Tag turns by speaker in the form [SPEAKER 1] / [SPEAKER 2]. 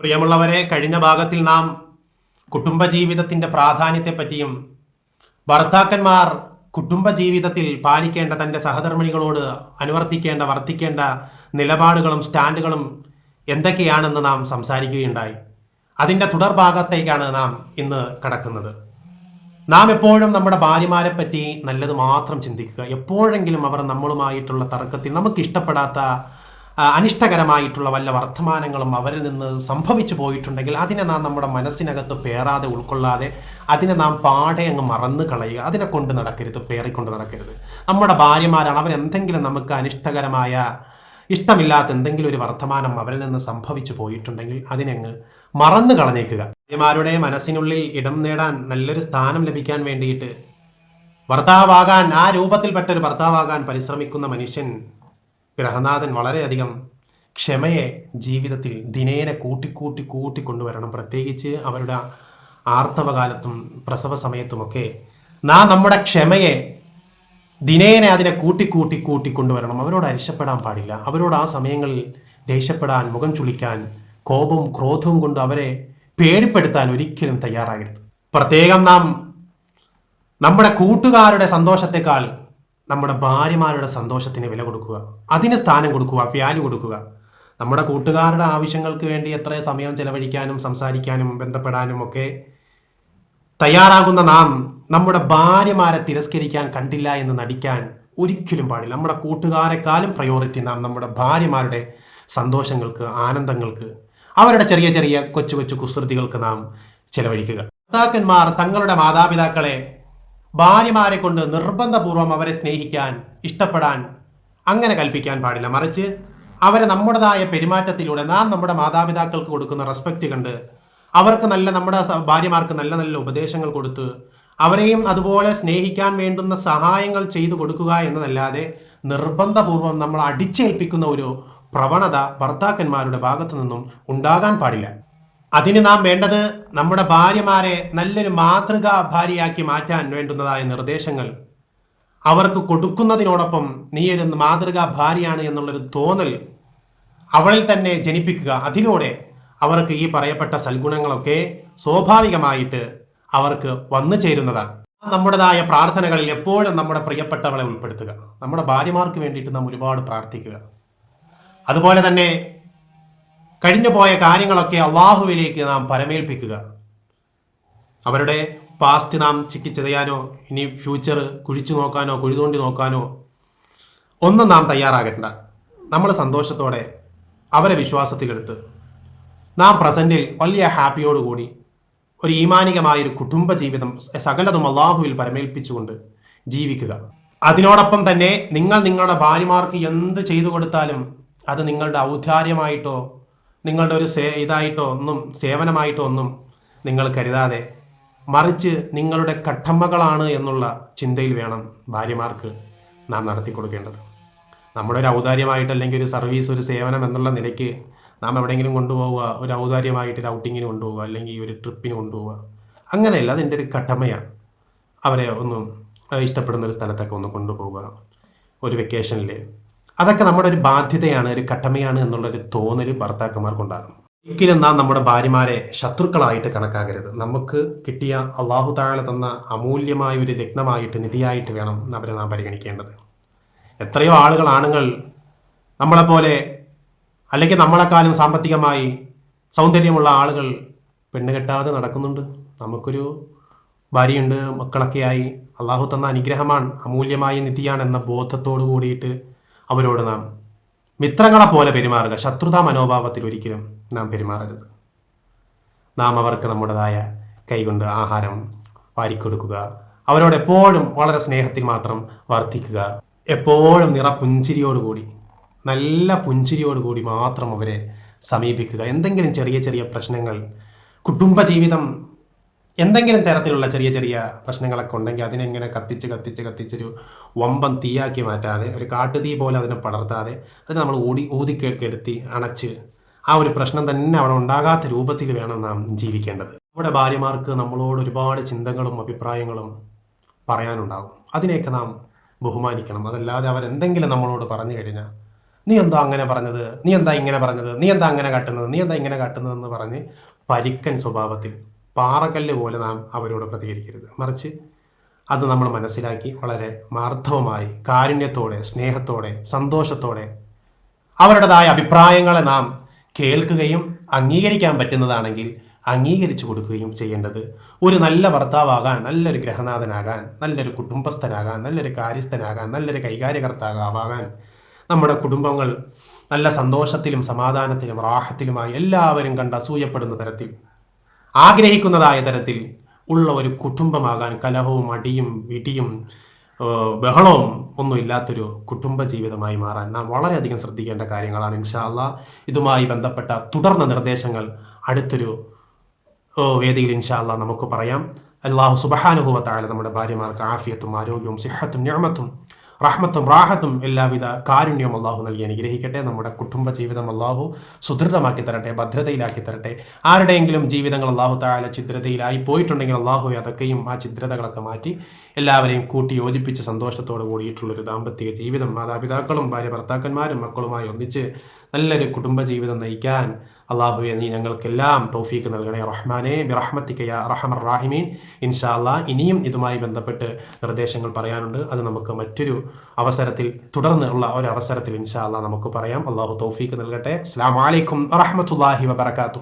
[SPEAKER 1] പ്രിയമുള്ളവരെ കഴിഞ്ഞ ഭാഗത്തിൽ നാം കുടുംബജീവിതത്തിന്റെ പ്രാധാന്യത്തെപ്പറ്റിയും ഭർത്താക്കന്മാർ കുടുംബജീവിതത്തിൽ പാലിക്കേണ്ട തന്റെ സഹധർമ്മിണികളോട് അനുവർത്തിക്കേണ്ട വർത്തിക്കേണ്ട നിലപാടുകളും സ്റ്റാൻഡുകളും എന്തൊക്കെയാണെന്ന് നാം സംസാരിക്കുകയുണ്ടായി. അതിന്റെ തുടർഭാഗത്തേക്കാണ് നാം ഇന്ന് കടക്കുന്നത്. നാം എപ്പോഴും നമ്മുടെ ഭാര്യമാരെ പറ്റി നല്ലത് മാത്രം ചിന്തിക്കുക. എപ്പോഴെങ്കിലും അവർ നമ്മളുമായിട്ടുള്ള തർക്കത്തിൽ നമുക്ക് ഇഷ്ടപ്പെടാത്ത അനിഷ്ടകരമായിട്ടുള്ള വല്ല വർത്തമാനങ്ങളും അവരിൽ നിന്ന് സംഭവിച്ചു പോയിട്ടുണ്ടെങ്കിൽ അതിനെ നാം നമ്മുടെ മനസ്സിനകത്ത് പേറാതെ ഉൾക്കൊള്ളാതെ അതിനെ നാം പാടെ അങ്ങ് മറന്നു കളയുക. അതിനെ കൊണ്ട് നടക്കരുത് പേറിക്കൊണ്ട് നടക്കരുത്. നമ്മുടെ ഭാര്യമാരാണ് അവരെന്തെങ്കിലും നമുക്ക് അനിഷ്ടകരമായ ഇഷ്ടമില്ലാത്ത എന്തെങ്കിലും ഒരു വർത്തമാനം അവരിൽ നിന്ന് സംഭവിച്ചു പോയിട്ടുണ്ടെങ്കിൽ അതിനങ്ങ് മറന്നു കളഞ്ഞേക്കുക. ഭാര്യമാരുടെ മനസ്സിനുള്ളിൽ ഇടം നേടാൻ നല്ലൊരു സ്ഥാനം ലഭിക്കാൻ വേണ്ടിയിട്ട് ഭർത്താവാകാൻ ആ രൂപത്തിൽപ്പെട്ട ഒരു ഭർത്താവാകാൻ പരിശ്രമിക്കുന്ന മനുഷ്യൻ ഗ്രഹനാഥൻ വളരെയധികം ക്ഷമയെ ജീവിതത്തിൽ ദിനേന കൂട്ടിക്കൂട്ടി കൂട്ടിക്കൊണ്ടുവരണം പ്രത്യേകിച്ച് അവരുടെ ആർത്തവകാലത്തും പ്രസവ സമയത്തുമൊക്കെ നാം നമ്മുടെ ക്ഷമയെ ദിനേനെ അതിനെ കൂട്ടിക്കൂട്ടി കൂട്ടിക്കൊണ്ടുവരണം അവരോട് അരിശപ്പെടാൻ പാടില്ല. അവരോട് ആ സമയങ്ങളിൽ ദേഷ്യപ്പെടാൻ മുഖം ചുളിക്കാൻ കോപവും ക്രോധവും കൊണ്ട് അവരെ പേടിപ്പെടുത്താൻ ഒരിക്കലും തയ്യാറാകരുത്. പ്രത്യേകം നാം നമ്മുടെ കൂട്ടുകാരുടെ സന്തോഷത്തെക്കാൾ നമ്മുടെ ഭാര്യമാരുടെ സന്തോഷത്തിന് വില കൊടുക്കുക അതിന് സ്ഥാനം കൊടുക്കുക വാല്യൂ കൊടുക്കുക. നമ്മുടെ കൂട്ടുകാരുടെ ആവശ്യങ്ങൾക്ക് വേണ്ടി എത്ര സമയം ചെലവഴിക്കാനും സംസാരിക്കാനും ബന്ധപ്പെടാനും ഒക്കെ തയ്യാറാകുന്ന നാം നമ്മുടെ ഭാര്യമാരെ തിരസ്കരിക്കാൻ കണ്ടില്ല എന്ന് നടിക്കാൻ ഒരിക്കലും പാടില്ല. നമ്മുടെ കൂട്ടുകാരെക്കാളും പ്രയോറിറ്റി നാം നമ്മുടെ ഭാര്യമാരുടെ സന്തോഷങ്ങൾക്ക് ആനന്ദങ്ങൾക്ക് അവരുടെ ചെറിയ ചെറിയ കൊച്ചു കൊച്ചു കുസൃതികൾക്ക് നാം ചെലവഴിക്കുക. മാതാക്കന്മാർ തങ്ങളുടെ മാതാപിതാക്കളെ ഭാര്യമാരെ കൊണ്ട് നിർബന്ധപൂർവം അവരെ സ്നേഹിക്കാൻ ഇഷ്ടപ്പെടാൻ അങ്ങനെ കൽപ്പിക്കാൻ പാടില്ല. മറിച്ച് അവരെ നമ്മുടേതായ പെരുമാറ്റത്തിലൂടെ നാം നമ്മുടെ മാതാപിതാക്കൾക്ക് കൊടുക്കുന്ന റെസ്പെക്റ്റ് കണ്ട് അവർക്ക് നല്ല നമ്മുടെ ഭാര്യമാർക്ക് നല്ല നല്ല ഉപദേശങ്ങൾ കൊടുത്ത് അവരെയും അതുപോലെ സ്നേഹിക്കാൻ വേണ്ടുന്ന സഹായങ്ങൾ ചെയ്തു കൊടുക്കുക എന്നതല്ലാതെ നിർബന്ധപൂർവം നമ്മൾ അടിച്ചേൽപ്പിക്കുന്ന ഒരു പ്രവണത ഭർത്താക്കന്മാരുടെ ഭാഗത്തു നിന്നും ഉണ്ടാകാൻ പാടില്ല. അതിന് നാം വേണ്ടത് നമ്മുടെ ഭാര്യമാരെ നല്ലൊരു മാതൃകാ ഭാര്യയാക്കി മാറ്റാൻ വേണ്ടുന്നതായ നിർദ്ദേശങ്ങൾ. അവർക്ക് കൊടുക്കുന്നതിനോടൊപ്പം നീ ഒരു മാതൃകാ ഭാര്യയാണ് എന്നുള്ളൊരു തോന്നൽ അവളിൽ തന്നെ ജനിപ്പിക്കുക. അതിലൂടെ അവർക്ക് ഈ പറയപ്പെട്ട സൽഗുണങ്ങളൊക്കെ സ്വാഭാവികമായിട്ട് അവർക്ക് വന്നു ചേരുന്നതാണ്. നമ്മുടേതായ പ്രാർത്ഥനകളിൽ എപ്പോഴും നമ്മുടെ പ്രിയപ്പെട്ടവളെ ഉൾപ്പെടുത്തുക. നമ്മുടെ ഭാര്യമാർക്ക് വേണ്ടിയിട്ട് നാം ഒരുപാട് പ്രാർത്ഥിക്കുക. അതുപോലെ തന്നെ കഴിഞ്ഞു പോയ കാര്യങ്ങളൊക്കെ അള്ളാഹുവിലേക്ക് നാം പരമേൽപ്പിക്കുക. അവരുടെ പാസ്റ്റ് നാം ചിക്കിച്ചതയാനോ ഇനി ഫ്യൂച്ചർ കുഴിച്ചു നോക്കാനോ കുഴിതോണ്ടി നോക്കാനോ ഒന്നും നാം തയ്യാറാകേണ്ട. നമ്മൾ സന്തോഷത്തോടെ അവരെ വിശ്വാസത്തിലെടുത്ത് നാം പ്രസന്റിൽ വലിയ ഹാപ്പിയോടുകൂടി ഒരു ഈമാനികമായ ഒരു കുടുംബ ജീവിതം സകലതും അള്ളാഹുവിൽ പരമേൽപ്പിച്ചുകൊണ്ട് ജീവിക്കുക. അതിനോടൊപ്പം തന്നെ നിങ്ങൾ നിങ്ങളുടെ ഭാര്യമാർക്ക് എന്ത് ചെയ്തു കൊടുത്താലും അത് നിങ്ങളുടെ ഔദാര്യമായിട്ടോ നിങ്ങളുടെ ഒരു സേ ഇതായിട്ടോ ഒന്നും സേവനമായിട്ടോ ഒന്നും നിങ്ങൾ കരുതാതെ മറിച്ച് നിങ്ങളുടെ കട്ടമ്മകളാണ് എന്നുള്ള ചിന്തയിൽ വേണം ഭാര്യമാർക്ക് നാം നടത്തി കൊടുക്കേണ്ടത്. നമ്മുടെ ഒരു ഔദാര്യമായിട്ട് അല്ലെങ്കിൽ ഒരു സർവീസ് ഒരു സേവനം എന്നുള്ള നിലയ്ക്ക് നാം എവിടെയെങ്കിലും കൊണ്ടുപോവുക ഒരു ഔദാര്യമായിട്ട് ഒരു ഔട്ടിങ്ങിന് കൊണ്ടുപോവുക അല്ലെങ്കിൽ ഒരു ട്രിപ്പിന് കൊണ്ടുപോവുക. അങ്ങനെയല്ല അതിന്റെ ഒരു കടമയാണ് അവരെ ഒന്നും ഇഷ്ടപ്പെടുന്ന ഒരു സ്ഥലത്തൊക്കെ ഒന്ന് കൊണ്ടുപോവുക. ഒരു വെക്കേഷനിൽ അതൊക്കെ നമ്മുടെ ഒരു ബാധ്യതയാണ് ഒരു കട്ടമയാണ് എന്നുള്ളൊരു തോന്നൽ ഭർത്താക്കന്മാർക്കുണ്ടാകും. ഒരിക്കലും നാം നമ്മുടെ ഭാര്യമാരെ ശത്രുക്കളായിട്ട് കണക്കാക്കരുത്. നമുക്ക് കിട്ടിയ അള്ളാഹു താഴെ തന്ന അമൂല്യമായ ഒരു രത്നമായിട്ട് നിധിയായിട്ട് വേണം അവരെ നാം പരിഗണിക്കേണ്ടത്. എത്രയോ ആളുകൾ ആണുങ്ങൾ നമ്മളെപ്പോലെ അല്ലെങ്കിൽ നമ്മളെക്കാളും സാമ്പത്തികമായി സൗന്ദര്യമുള്ള ആളുകൾ പെണ്ണ് കെട്ടാതെ നടക്കുന്നുണ്ട്. നമുക്കൊരു ഭാര്യയുണ്ട് മക്കളൊക്കെയായി. അള്ളാഹു തന്ന അനുഗ്രഹമാണ് അമൂല്യമായ നിധിയാണ് എന്ന ബോധത്തോടു കൂടിയിട്ട് അവരോട് നാം മിത്രങ്ങളെ പോലെ പെരുമാറുക. ശത്രുതാ മനോഭാവത്തിൽ ഒരിക്കലും നാം പെരുമാറരുത്. നാം അവർക്ക് നമ്മുടേതായ കൈകൊണ്ട് ആഹാരം വാരിക്കൊടുക്കുക. അവരോട് എപ്പോഴും വളരെ സ്നേഹത്തിൽ മാത്രം വർദ്ധിക്കുക എപ്പോഴും നിറ പുഞ്ചിരിയോടുകൂടി നല്ല പുഞ്ചിരിയോടുകൂടി മാത്രം അവരെ സമീപിക്കുക. എന്തെങ്കിലും ചെറിയ ചെറിയ പ്രശ്നങ്ങൾ കുടുംബജീവിതം എന്തെങ്കിലും തരത്തിലുള്ള ചെറിയ ചെറിയ പ്രശ്നങ്ങളൊക്കെ ഉണ്ടെങ്കിൽ അതിനെങ്ങനെ കത്തിച്ച് കത്തിച്ച് കത്തിച്ചൊരു വമ്പം തീയാക്കി മാറ്റാതെ ഒരു കാട്ടുതീ പോലെ അതിനെ പടർത്താതെ അതിനെ നമ്മൾ ഊടി ഊതിക്കെടുത്തി അണച്ച് ആ ഒരു പ്രശ്നം തന്നെ അവിടെ ഉണ്ടാകാത്ത രൂപത്തിൽ വേണം നാം ജീവിക്കേണ്ടത്. നമ്മുടെ ഭാര്യമാർക്ക് നമ്മളോട് ഒരുപാട് ചിന്തകളും അഭിപ്രായങ്ങളും പറയാനുണ്ടാകും. അതിനെയൊക്കെ നാം ബഹുമാനിക്കണം. അതല്ലാതെ അവരെന്തെങ്കിലും നമ്മളോട് പറഞ്ഞു കഴിഞ്ഞാൽ നീ എന്താ അങ്ങനെ പറഞ്ഞത്? നീ എന്താ ഇങ്ങനെ പറഞ്ഞത്? നീ എന്താ അങ്ങനെ കാട്ടുന്നത്? നീ എന്താ ഇങ്ങനെ കാട്ടുന്നതെന്ന് പറഞ്ഞ് പരിക്കൻ സ്വഭാവത്തിൽ പാറക്കല്ല് പോലെ നാം അവരോട് പ്രതികരിക്കരുത്. മറിച്ച് അത് നമ്മൾ മനസ്സിലാക്കി വളരെ മാർദ്ദവമായി കാരുണ്യത്തോടെ സ്നേഹത്തോടെ സന്തോഷത്തോടെ അവരുടേതായ അഭിപ്രായങ്ങളെ നാം കേൾക്കുകയും അംഗീകരിക്കാൻ പറ്റുന്നതാണെങ്കിൽ അംഗീകരിച്ചു കൊടുക്കുകയും ചെയ്യേണ്ടത് ഒരു നല്ല ഭർത്താവാകാൻ നല്ലൊരു ഗ്രഹനാഥനാകാൻ നല്ലൊരു കുടുംബസ്ഥനാകാൻ നല്ലൊരു കാര്യസ്ഥനാകാൻ നല്ലൊരു കൈകാര്യകർത്താവാകാൻ നമ്മുടെ കുടുംബങ്ങൾ നല്ല സന്തോഷത്തിലും സമാധാനത്തിലും റാഹത്തിലുമായി എല്ലാവരും കണ്ട് അസൂയപ്പെടുന്ന തരത്തിൽ ആഗ്രഹിക്കുന്നതായ തരത്തിൽ ഉള്ള ഒരു കുടുംബമാകാൻ കലഹവും അടിയും വിടിയും ബഹളവും ഒന്നും ഇല്ലാത്തൊരു കുടുംബ ജീവിതമായി മാറാൻ നാം വളരെയധികം ശ്രദ്ധിക്കേണ്ട കാര്യങ്ങളാണ് ഇൻഷാല്ല ഇതുമായി ബന്ധപ്പെട്ട തുടർന്ന നിർദ്ദേശങ്ങൾ അടുത്തൊരു വേദിയിൽ ഇൻഷാല്ല നമുക്ക് പറയാം. അള്ളാഹു സുബഹാനുഭവത്തായ നമ്മുടെ ഭാര്യമാർക്ക് ആഫിയത്തും ആരോഗ്യവും സിഹത്തും ഞാമത്തും റഹ്മത്തും റാഹത്തും എല്ലാവിധ കാരുണ്യവും അള്ളാഹു നൽകി അനുഗ്രഹിക്കട്ടെ. നമ്മുടെ കുടുംബ ജീവിതം അള്ളാഹു സുദൃഢമാക്കി തരട്ടെ ഭദ്രതയിലാക്കി തരട്ടെ. ആരുടെയെങ്കിലും ജീവിതങ്ങൾ അള്ളാഹു താഴെ ചിദ്രതയിലായി പോയിട്ടുണ്ടെങ്കിൽ അള്ളാഹു അതൊക്കെയും ആ ചിദ്രതകളൊക്കെ മാറ്റി എല്ലാവരെയും കൂട്ടി യോജിപ്പിച്ച് സന്തോഷത്തോടെ കൂടിയിട്ടുള്ളൊരു ദാമ്പത്തിക ജീവിതം. മാതാപിതാക്കളും ഭാര്യ ഭർത്താക്കന്മാരും മക്കളുമായി ഒന്നിച്ച് നല്ലൊരു കുടുംബ ജീവിതം നയിക്കാൻ അള്ളാഹുവെ നീ ഞങ്ങൾക്കെല്ലാം തൗഫീക്ക് നൽകണേ. റഹ്മാനെ ബിറഹ്മത്തിക്കയ റഹമർ റാഹിമീൻ. ഇൻഷാ ഇനിയും ഇതുമായി ബന്ധപ്പെട്ട് നിർദ്ദേശങ്ങൾ പറയാനുണ്ട്. അത് നമുക്ക് മറ്റൊരു അവസരത്തിൽ തുടർന്ന് ഉള്ള ഒരു അവസരത്തിൽ ഇൻഷാ നമുക്ക് പറയാം. അള്ളാഹു തൗഫീക്ക് നൽകട്ടെ. അസ്സാം വലൈക്കും വറഹമത്തല്ലാഹി വബർക്കാത്തു